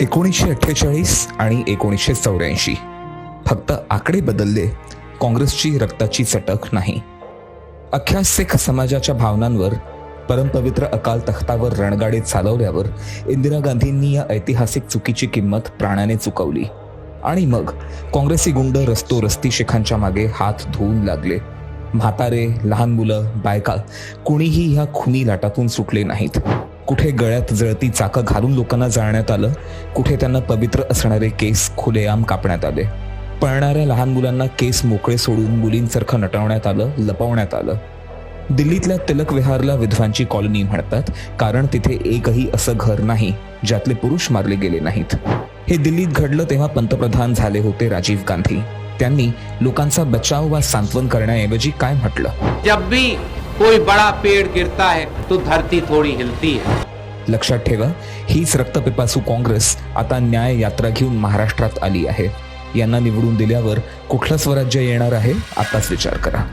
एकोणीसशे अठ्ठेचाळीस आणि एकोणीसशे चौऱ्याऐंशी. फक्त आकडे बदलले काँग्रेसची रक्ताची चटक नाही. अख्ख्या सिख समाजाच्या भावनांवर परमपवित्र अकाल तख्तावर रणगाडे चालवल्यावर इंदिरा गांधींनी या ऐतिहासिक चुकीची किंमत प्राणाने चुकवली. आणि मग काँग्रेसी गुंड रस्तो रस्ती शिखांच्या मागे हात धुवून लागले. म्हातारे लहान मुलं बायका कुणीही ह्या खुनी लाटातून सुटले नाहीत. कुठे गळ्यात जळती चाकं घालून लोकांना जाळण्यात आलं कुठे त्यांना पवित्र असणारे केस खुलेआम कापण्यात आले. पळणाऱ्या लहान मुलांना केस मोकळे सोडून मुलींसारखं नटवण्यात आलं लपवण्यात आलं. दिल्लीतल्या तिलक विहारला विधवांची कॉलनी म्हणतात कारण तिथे एकही असं घर नाही ज्यातले पुरुष मारले गेले नाहीत. हे दिल्लीत घडलं तेव्हा पंतप्रधान झाले होते राजीव गांधी. त्यांनी लोकांचा बचाव वा सांत्वन करण्याऐवजी काय म्हटलं? जब भी कोई बड़ा पेड़ गिरता है तो धरती थोड़ी हिलती है। लक्षात ठेवा हीच रक्तपिपासू काँग्रेस आता न्याय यात्रा घेऊन महाराष्ट्रात आली आहे. यांना निवडून दिल्यावर कुठलं स्वराज्य येणार आहे आताच विचार करा.